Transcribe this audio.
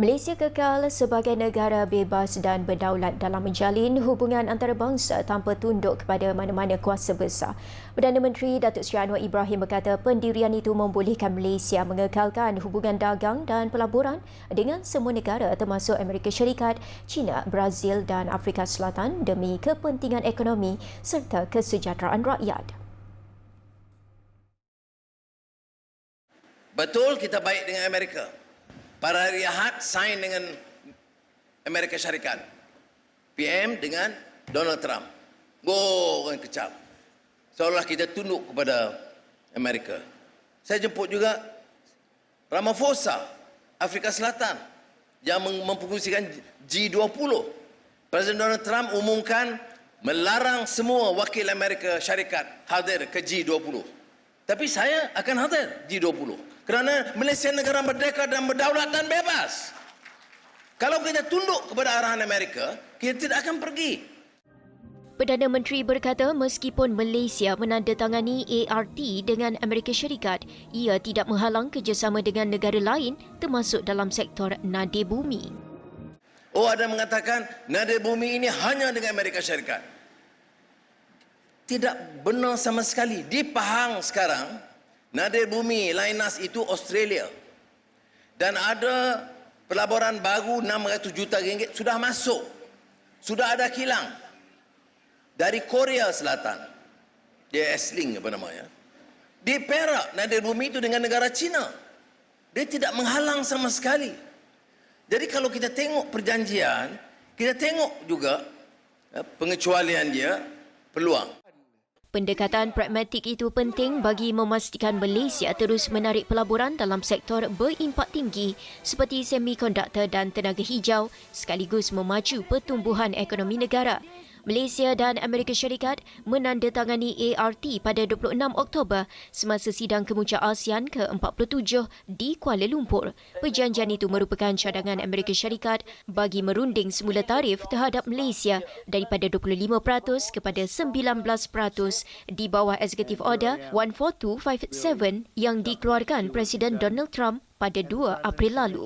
Malaysia kekal sebagai negara bebas dan berdaulat dalam menjalin hubungan antarabangsa tanpa tunduk kepada mana-mana kuasa besar. Perdana Menteri Datuk Seri Anwar Ibrahim berkata pendirian itu membolehkan Malaysia mengekalkan hubungan dagang dan pelaburan dengan semua negara termasuk Amerika Syarikat, China, Brazil dan Afrika Selatan demi kepentingan ekonomi serta kesejahteraan rakyat. Betul kita baik dengan Amerika. Pada hari Ahad sign dengan Amerika Syarikat. PM dengan Donald Trump. Go orang kecap. Seolah kita tunduk kepada Amerika. Saya jemput juga Ramaphosa, Afrika Selatan yang mempengusikan G20. Presiden Donald Trump umumkan melarang semua wakil Amerika Syarikat hadir ke G20. Tapi saya akan hadir G20. Kerana Malaysia negara merdeka dan berdaulat dan bebas. Kalau kita tunduk kepada arahan Amerika, kita tidak akan pergi. Perdana Menteri berkata meskipun Malaysia menandatangani ART dengan Amerika Syarikat, ia tidak menghalang kerjasama dengan negara lain termasuk dalam sektor nadir bumi. Oh ada mengatakan nadir bumi ini hanya dengan Amerika Syarikat. Tidak benar sama sekali. Di Pahang sekarang, Nadir bumi Lainas itu Australia. Dan ada pelaburan baru 600 juta ringgit sudah masuk. Sudah ada kilang. Dari Korea Selatan. Dia Esling apa namanya. Di Perak nadir bumi itu dengan negara China. Dia tidak menghalang sama sekali. Jadi kalau kita tengok perjanjian, kita tengok juga eh, pengecualian dia peluang. Pendekatan pragmatik itu penting bagi memastikan Malaysia terus menarik pelaburan dalam sektor berimpak tinggi seperti semikonduktor dan tenaga hijau sekaligus memacu pertumbuhan ekonomi negara. Malaysia dan Amerika Syarikat menandatangani ART pada 26 Oktober semasa sidang kemuncak ASEAN ke-47 di Kuala Lumpur. Perjanjian itu merupakan cadangan Amerika Syarikat bagi merunding semula tarif terhadap Malaysia daripada 25% kepada 19% di bawah Executive Order 14257 yang dikeluarkan Presiden Donald Trump pada 2 April lalu.